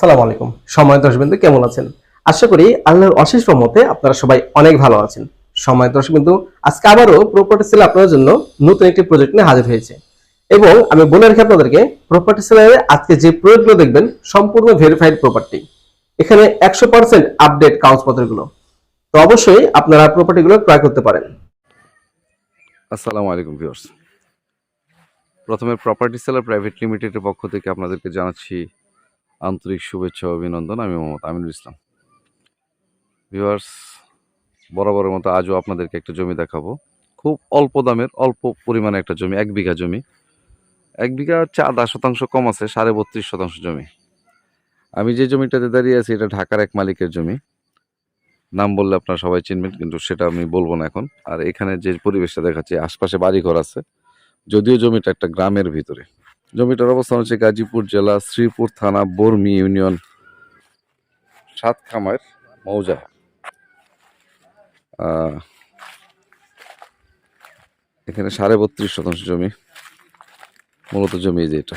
সালাম আলাইকুম। সময় দর্শকবিন্দু কেমন আছেন? আশা করি আল্লাহর অশেষ রহমতে আপনারা সবাই অনেক ভালো আছেন। সময় দর্শকবিন্দু আজকে আবারও প্রপার্টি সেল আপনাদের জন্য নতুন একটি প্রজেক্ট নিয়ে হাজির হয়েছে। এবং আমি বলে রাখি আপনাদেরকে প্রপার্টি সেলের আজকে যে প্রজেক্টগুলো দেখবেন, সম্পূর্ণ ভেরিফাইড প্রপার্টি এখানে একশো পার্সেন্ট আপডেট কাগজপত্রগুলো। তো অবশ্যই আপনারা প্রপার্টিগুলো ক্রয় করতে পারেন। আসসালামু আলাইকুম ভিউয়ার্স প্রথমে প্রপার্টি সেলার প্রাইভেট লিমিটেডের পক্ষ থেকে আপনাদেরকে জানাচ্ছি আন্তরিক শুভেচ্ছা অভিনন্দন। আমি মোহাম্মদ আমিনুল ইসলাম। ভিউয়ার্স, বরাবরের মতো আজও আপনাদেরকে একটা জমি দেখাবো। খুব অল্প দামের, অল্প পরিমাণে একটা জমি, এক বিঘা জমি। এক বিঘা হচ্ছে আধা শতাংশ কম আছে, সাড়ে বত্রিশ শতাংশ জমি। আমি যে জমিটাতে দাঁড়িয়ে আছি, এটা ঢাকার এক মালিকের জমি। নাম বললে আপনারা সবাই চিনবেন, কিন্তু সেটা আমি বলব না এখন। আর এখানে যে পরিবেশটা দেখাচ্ছি, আশপাশে বাড়িঘর আছে। যদিও জমিটা একটা গ্রামের ভিতরে। জমিটার অবস্থান হচ্ছে গাজীপুর জেলা শ্রীপুর থানা বর্মি ইউনিয়ন সাতখামার মৌজা। এখানে সাড়ে বত্রিশ শতাংশ জমি, মূলত জমি যে এটা।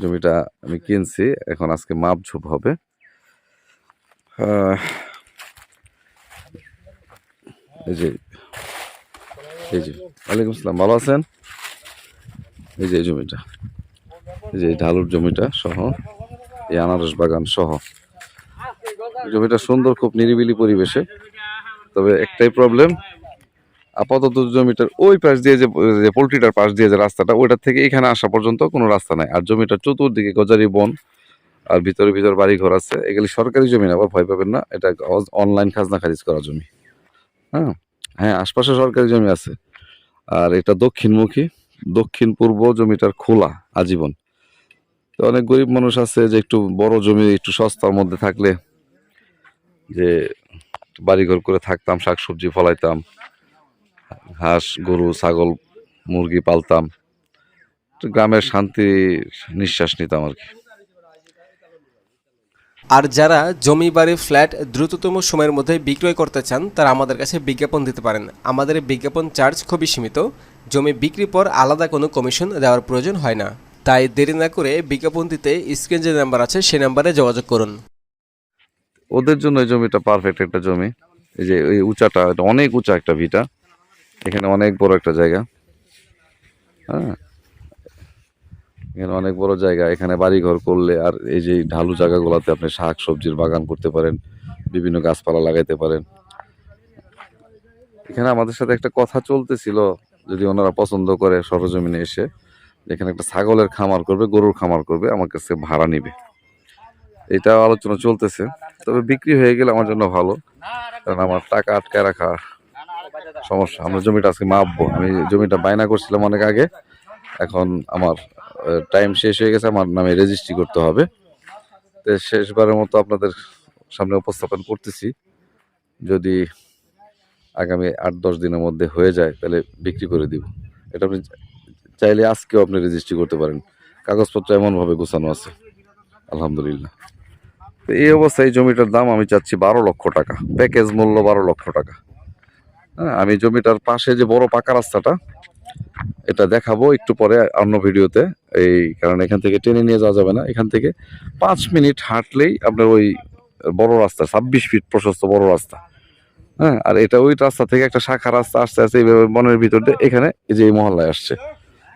জমিটা আমি কিনছি, এখন আজকে মাপ ঝোপ হবে এই যে এই যে, ওয়ালাইকুম আসসালাম, ভালো আছেন? এই যে জমিটা, এই যে ঢালুর জমিটা সহ, এই আনারস বাগান সহ। জমিটা সুন্দর, খুব নিরিবিলি পরিবেশে। তবে একটাই প্রবলেম আপাতত জমিটার ওই পাশ দিয়ে যে পোলট্রিটার পাশ দিয়ে যে রাস্তাটা, ওইটার থেকে এখানে আসা পর্যন্ত কোনো রাস্তা নাই। আর জমিটার চতুর্দিকে গজারি বন, আর ভিতরে ভিতরে বাড়ি ঘর আছে। এগুলি সরকারি জমি না ভয় পাবেন না। এটা অনলাইন খাজনা খারিজ করা জমি। হ্যাঁ? হ্যাঁ আশপাশে সরকারি জমি আছে। আর এটা দক্ষিণমুখী। দক্ষিণ পূর্ব জমিটার খোলা, আজীবন। তো অনেক গরিব মানুষ আছে যে একটু বড় জমি, একটু সস্তার মধ্যে থাকলে যে বাড়িঘর করে থাকতাম, শাকসবজি ফলাইতাম হাঁস গরু, ছাগল, মুরগি পালতাম। গ্রামের শান্তি নিঃশ্বাস নিতাম আর কি। আর যারা জমি, বাড়ি, ফ্ল্যাট দ্রুততম সময়ের মধ্যে বিক্রয় করতে চান, তারা আমাদের কাছে বিজ্ঞাপন দিতে পারেন। আমাদের বিজ্ঞাপন চার্জ খুবই সীমিত। জমি বিক্রির পর আলাদা কোনো কমিশন দেওয়ার প্রয়োজন হয় না। তাই দেরি না করে বিজ্ঞাপন দিতে স্ক্রিন যে নাম্বার আছে সেই নাম্বারে যোগাযোগ করুন। ওদের জন্য এই জমিটা পারফেক্ট একটা জমি। এই যে, এই উঁচাটা, এটা অনেক উঁচা একটা ভিটা। এখানে অনেক বড় একটা জায়গা। হ্যাঁ। এখানে অনেক বড় জায়গা। এখানে বাড়ি ঘর করলে আর এই যে ঢালু জায়গাগুলোতে আপনি শাক সবজির বাগান করতে পারেন, বিভিন্ন গাছপালা লাগাইতে পারেন। এখানে আমাদের সাথে একটা কথা চলতেছিল, যদি ওনারা পছন্দ করে সরজমিনে এসে এখানে একটা ছাগলের খামার করবে, গরুর খামার করবে, আমার কাছে ভাড়া নিবে। এটা আলোচনা চলতেছে, তবে বিক্রি হয়ে গেলে আমার জন্য ভালো, কারণ আমার টাকা আটকায় রাখা সমস্যা। আমরা জমিটা আজকে মাপবো। আমি জমিটা বায়না করছিলাম অনেক আগে, এখন আমার টাইম শেষ হয়ে গেছে, আমার নামে রেজিস্ট্রি করতে হবে। তো শেষবারের মতো আপনাদের সামনে উপস্থাপন করতেছি। যদি আগামী আট দশ দিনের মধ্যে হয়ে যায়, তাহলে বিক্রি করে দিব। এটা আপনি চাইলে আজকেও আপনি রেজিস্ট্রি করতে পারেন। কাগজপত্র এমনভাবে গোছানো আছে। আলহামদুলিল্লাহ। তো এই অবস্থায় এই জমিটার দাম আমি চাচ্ছি বারো লক্ষ টাকা। প্যাকেজ মূল্য বারো লক্ষ টাকা। হ্যাঁ আমি জমিটার পাশে যে বড় পাকা রাস্তাটা এটা দেখাবো একটু পরে অন্য ভিডিওতে। এই কারণ এখান থেকে টেনে নিয়ে যাওয়া যাবে না। এখান থেকে পাঁচ মিনিট হাঁটলেই আপনার ওই বড় রাস্তা, ছাব্বিশ ফিট প্রশস্ত বড় রাস্তা। হ্যাঁ আর এটা ওই রাস্তা থেকে একটা শাখা রাস্তা আসতে আসতে এইভাবে বনের ভিতর দিয়ে এখানে এই যে এই মহল্লায় আসছে।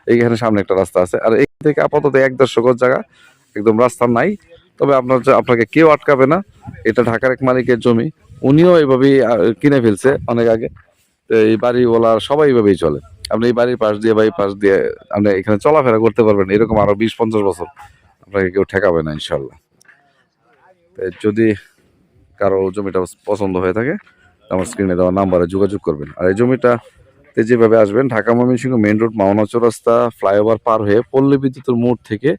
এইখানে সামনে একটা রাস্তা আছে। আর এখান থেকে আপাতত এক দেড়শো গজ জায়গা, একদম রাস্তা নাই। তবে আপনার আপনাকে কেউ আটকাবে না। এটা ঢাকার এক মালিকের জমি। উনিও এইভাবেই কিনে ফেলছে অনেক আগে। এই বাড়িওয়ালা সবাই এইভাবেই চলে। আপনি এই বাড়ির পাশ দিয়ে বাড়ির পাশ দিয়ে আপনি এখানে চলাফেরা করতে পারবেন, এরকম আরও বিশ পঞ্চাশ বছর। আপনাকে কেউ ঠেকাবে না ইনশাল্লাহ যদি কারও জমিটা পছন্দ হয়ে থাকে আমার স্ক্রিনে দেওয়া নাম্বারে যোগাযোগ করবেন। আর এই জমিটাতে যেভাবে আসবেন, Dhaka Mymensingh main road Mawna Chowrasta flyover পার হয়ে পল্লী বিদ্যুতের মোড় থেকে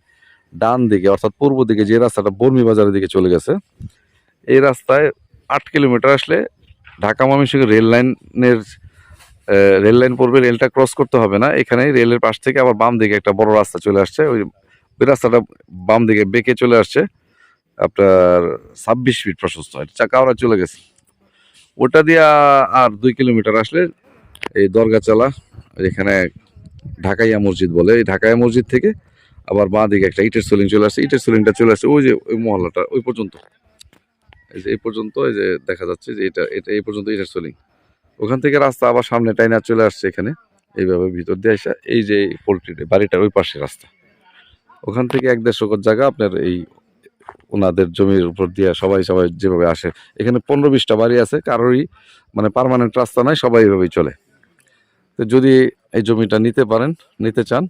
ডান দিকে, অর্থাৎ পূর্ব দিকে যে রাস্তাটা বর্মি বাজারের দিকে চলে গেছে, এই রাস্তায় আট কিলোমিটার আসলে ঢাকা ময়মনসিংহ রেল লাইনের রেল লাইন পড়বে, রেলটা ক্রস করতে হবে না। এখানে রেলের পাশ থেকে আবার বাম দিকে একটা বড় রাস্তা চলে আসছে। ওই ওই রাস্তাটা বাম দিকে বেঁকে চলে আসছে। আপনার ছাব্বিশ ফিট প্রশস্ত। হয় চাকাওড়া চলে গেছে। ওটা দিয়ে আর দুই কিলোমিটার আসলে এই দরগাচালা, এখানে ঢাকাইয়া মসজিদ বলে। এই ঢাকাইয়া মসজিদ থেকে আবার বাঁ দিকে একটা ইটের সোলিং চলে আসছে। ইটের সোলিংটা চলে আসছে ওই যে ওই মহল্লাটা, ওই পর্যন্ত। এই যে এই পর্যন্ত, এই যে দেখা যাচ্ছে যে এটা এটা এই পর্যন্ত ইটের সোলিং ওখান থেকে রাস্তা আবার সামনে টাইনা চলে আসছে এখানে। এইভাবে ভিতর দিয়ে আসা এই যে পোলট্রি বাড়িটার ওই পাশে রাস্তা। ওখান থেকে এক দেড়শো একর জায়গা আপনার এই ওনাদের জমির উপর দিয়ে সবাই সবাই যেভাবে আসে। এখানে পনেরো বিশটা বাড়ি আছে, কারোরই মানে পার্মানেন্ট রাস্তা নাই, সবাই এইভাবেই চলে। তো যদি এই জমিটা নিতে পারেন, নিতে চান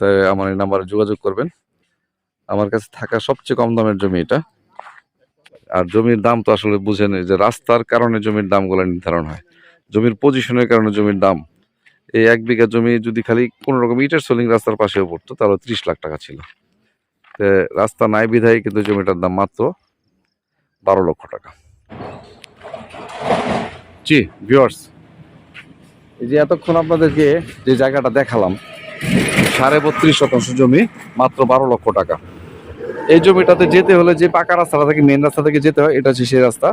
তাই আমার এই নাম্বারে যোগাযোগ করবেন। আমার কাছে থাকা সবচেয়ে কম দামের জমি এটা। আর জমির দাম তো আসলে বুঝেন যে রাস্তার কারণে জমির দামগুলো নির্ধারণ হয়। জমির পজিশনের কারণে জমির দাম। এই এক বিঘা জমি যদি খালি কোনো রকম ইটের সোলিং রাস্তার পাশেও পড়তো, তাহলে ত্রিশ লাখ টাকা ছিল। রাস্তা নাই বিধায় কিন্তু জমিটার দাম মাত্র বারো লক্ষ টাকা। জি ভিউয়ার্স এই যে এতক্ষণ আপনাদেরকে যে জায়গাটা দেখালাম, সাড়ে বত্রিশ শতাংশ জমি মাত্র বারো লক্ষ টাকা। এই জমিটাতে যেতে হলে যে পাকা রাস্তাটা থেকে মেন রাস্তা থেকে যেতে হয়, এটা হচ্ছে সেই রাস্তা।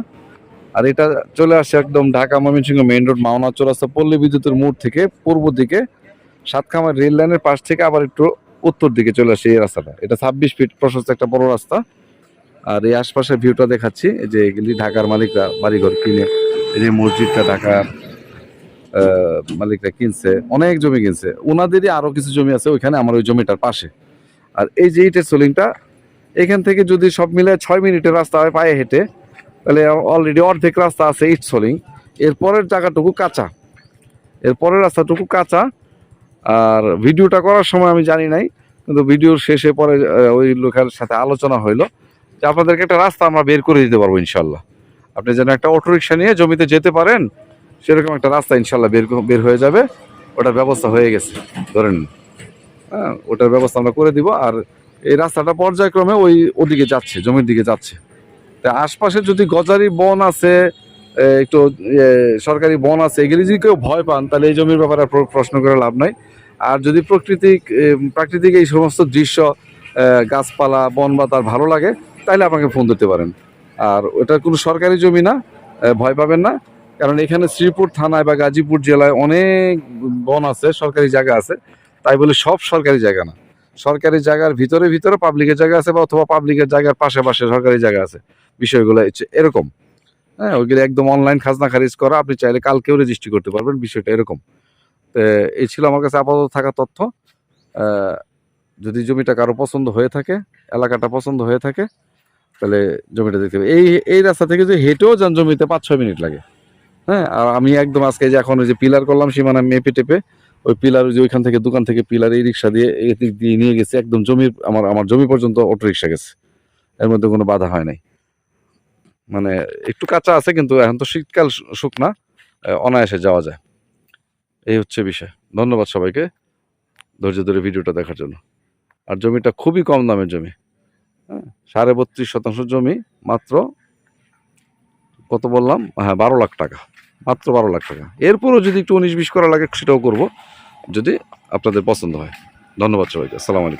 আর এটা চলে আসছে একদম ঢাকা ময়মনসিংহ মেইন রোড, মাওনা চৌরাস্তা পল্লী বিদ্যুতের মোড় থেকে পূর্ব দিকে। সাতখামার রেল লাইনের পাশ থেকে আবার একটু উত্তর দিকে চলে আসে এই রাস্তাটা। এটা ছাব্বিশ ফিট প্রশস্ত একটা বড় রাস্তা। আর এই আশপাশের ভিউটা দেখাচ্ছি যে এগুলি ঢাকার মালিকরা বাড়িঘর কিনে, এই যে মসজিদটা ঢাকা মালিকরা কিনছে, অনেক জমি কিনছে। ওনাদেরই আরও কিছু জমি আছে, ওইখানে আমার ওই জমিটার পাশে। আর এই যে ইটের সোলিংটা এখান থেকে যদি সব মিলে ছয় মিনিটের রাস্তা হয় পায়ে হেঁটে তাহলে অলরেডি অর্ধেক রাস্তা আছে ইট সোলিং। এরপরের জায়গাটুকু কাঁচা। এরপরের রাস্তাটুকু কাঁচা। আর ভিডিওটা করার সময় আমি জানি নাই, কিন্তু ভিডিওর শেষে পরে ওই লোকের সাথে আলোচনা হইল যে আপনাদেরকে একটা রাস্তা আমরা বের করে দিতে পারব ইনশাল্লাহ। আপনি যেন একটা অটোরিকশা নিয়ে জমিতে যেতে পারেন, সেরকম একটা রাস্তা ইনশাল্লাহ বের বের হয়ে যাবে। ওটার ব্যবস্থা হয়ে গেছে। ধরেন হ্যাঁ ওটার ব্যবস্থা আমরা করে দিব। আর এই রাস্তাটা পর্যায়ক্রমে ওই ওদিকে যাচ্ছে, জমির দিকে যাচ্ছে। তা আশপাশে যদি গজারি বন আছে একটু সরকারি বন আছে, এগুলি যদি কেউ ভয় পান, তাহলে এই জমির ব্যাপারে প্রশ্ন করে লাভ নাই। আর যদি প্রাকৃতিক প্রাকৃতিক এই সমস্ত দৃশ্য গাছপালা, বন বা তার ভালো লাগে, তাহলে আপনাকে ফোন দিতে পারেন। আর ওটা কোনো সরকারি জমি না ভয় পাবেন না। কারণ এখানে শ্রীপুর থানায় বা গাজীপুর জেলায় অনেক বন আছে, সরকারি জায়গা আছে। তাই বলে সব সরকারি জায়গা না। সরকারি জায়গার ভিতরে ভিতরে পাবলিকের জায়গা আছে বা অথবা পাবলিকের জায়গার পাশে পাশে সরকারি জায়গা আছে। বিষয়গুলো হচ্ছে এরকম। হ্যাঁ ওইগুলো একদম অনলাইন খাজনা খারিজ করা, আপনি চাইলে কালকেও রেজিস্ট্রি করতে পারবেন, বিষয়টা এরকম। তো, এই ছিল আমার কাছে আপাতত থাকা তথ্য। যদি জমিটা কারও পছন্দ হয়ে থাকে, এলাকাটা পছন্দ হয়ে থাকে, তাহলে জমিটা দেখতে এই এই রাস্তা থেকে যে হেঁটেও যান জমিতে পাঁচ ছয় মিনিট লাগে। হ্যাঁ আর আমি একদম আজকে যে এখন ওই যে পিলার করলাম, সীমানা মেপে টেপে, ওই পিলার যে ওইখান থেকে দোকান থেকে পিলার এই রিক্সা দিয়ে এই দিক দিয়ে নিয়ে গেছে। একদম জমির, আমার আমার জমি পর্যন্ত অটো রিক্সা গেছে। এর মধ্যে কোনো বাধা হয় নাই। মানে একটু কাঁচা আছে কিন্তু এখন তো শীতকাল শুকনা অনায়াসে যাওয়া যায়। এই হচ্ছে বিষয়। ধন্যবাদ সবাইকে ধৈর্য ধরে ভিডিওটা দেখার জন্য। আর জমিটা খুবই কম দামের জমি। হ্যাঁ সাড়ে বত্রিশ শতাংশ জমি মাত্র, কত বললাম? হ্যাঁ বারো লাখ টাকা, মাত্র বারো লাখ টাকা। এরপরও যদি একটু উনিশ বিশ করা লাগে সেটাও করব, যদি আপনাদের পছন্দ হয়। ধন্যবাদ সবাইকে। আসসালামু আলাইকুম।